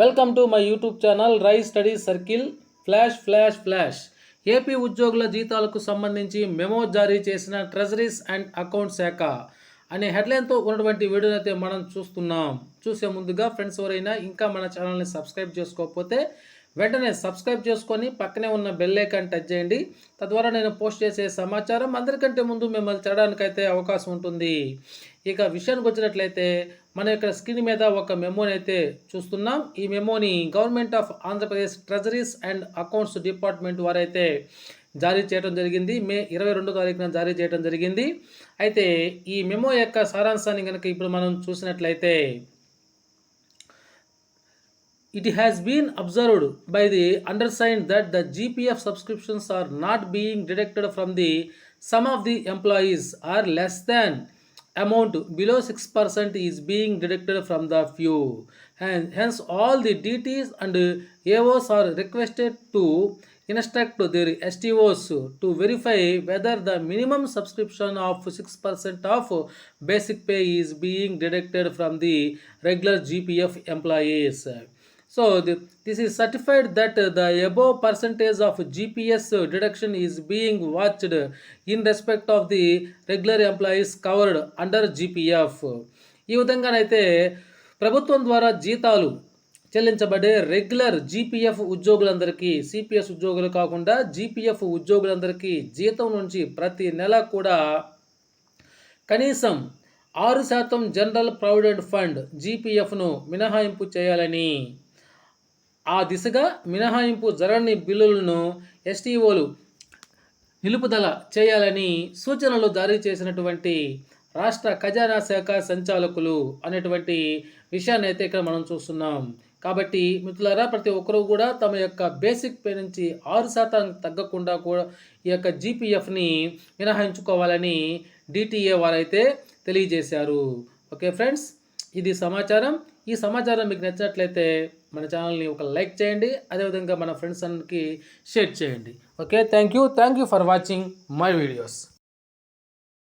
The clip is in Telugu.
Welcome to my YouTube channel Rai study circle flash flash flash AP ఉద్యోగుల జీతాలకు సంబంధించి మెమో జారీ చేసిన ట్రెజరీస్ అండ్ అకౌంట్ శాఖ అనే హెడ్లైన్తో ఉన్నటువంటి వీడియోని అయితే మనం చూస్తున్నాం. చూసే ముందుగా ఫ్రెండ్స్ ఎవరైనా ఇంకా మన ఛానల్ని సబ్స్క్రైబ్ చేసుకోకపోతే వెంటనే సబ్స్క్రైబ్ చేసుకొని పక్కనే ఉన్న బెల్ ఐకాన్ టచ్ చేయండి. తద్వారా నేను పోస్ట్ చేసే సమాచారం అందరికంటే ముందు మిమ్మల్ని చేయడానికైతే అవకాశం ఉంటుంది. ఇక విషయానికి వచ్చినట్లయితే మన యొక్క స్క్రీన్ మీద ఒక మెమోని అయితే చూస్తున్నాం. ఈ మెమోని government of Andhra Pradesh treasuries and accounts department వారైతే జారీ చేయడం జరిగింది. మే ఇరవై రెండో తారీఖున జారీ చేయడం జరిగింది. అయితే ఈ మెమో యొక్క సారాంశాన్ని కనుక ఇప్పుడు మనం చూసినట్లయితే it has been observed by the undersigned that the GPF subscriptions are not being deducted from the some of the employees are less than amount below 6% is being deducted from the few and hence all the DTs and AOs are requested to instruct their STOs to verify whether the minimum subscription of 6% of basic pay is being deducted from the regular GPF employees. So the, this is certified that the above percentage of GPS deduction is being watched in respect of the regular employees covered under GPF. ఈ విధంగానైతే ప్రభుత్వం ద్వారా జీతాలు చెల్లించబడే రెగ్యులర్ జీపీఎఫ్ ఉద్యోగులందరికీ సిపిఎస్ ఉద్యోగులు కాకుండా జీపీఎఫ్ ఉద్యోగులందరికీ జీతం నుంచి ప్రతి నెల కూడా కనీసం ఆరు శాతం జనరల్ ప్రావిడెంట్ ఫండ్ జీపీఎఫ్ను మినహాయింపు చేయాలని ఆ దిశగా మినహాయింపు జరగని బిల్లులను ఎస్టీఓలు నిలుపుదల చేయాలని సూచనలు జారీ చేసినటువంటి రాష్ట్ర ఖజానా శాఖ సంచాలకులు అనేటువంటి విషయాన్ని అయితే ఇక్కడ మనం చూస్తున్నాం. కాబట్టి మిత్రులారా ప్రతి ఒక్కరూ కూడా తమ యొక్క బేసిక్ పే నుంచి ఆరు శాతం తగ్గకుండా కూడా ఈ యొక్క జీపీఎఫ్ని మినహాయించుకోవాలని డిటిఏ వారైతే తెలియజేశారు. ఓకే ఫ్రెండ్స్ ఇది సమాచారం. ఈ సమాచారం మీకు నచ్చినట్లయితే మన ఛానల్ని ఒక లైక్ చేయండి అదేవిధంగా మన ఫ్రెండ్స్ అందరికీ షేర్ చేయండి. Okay thank you thank you for watching my videos.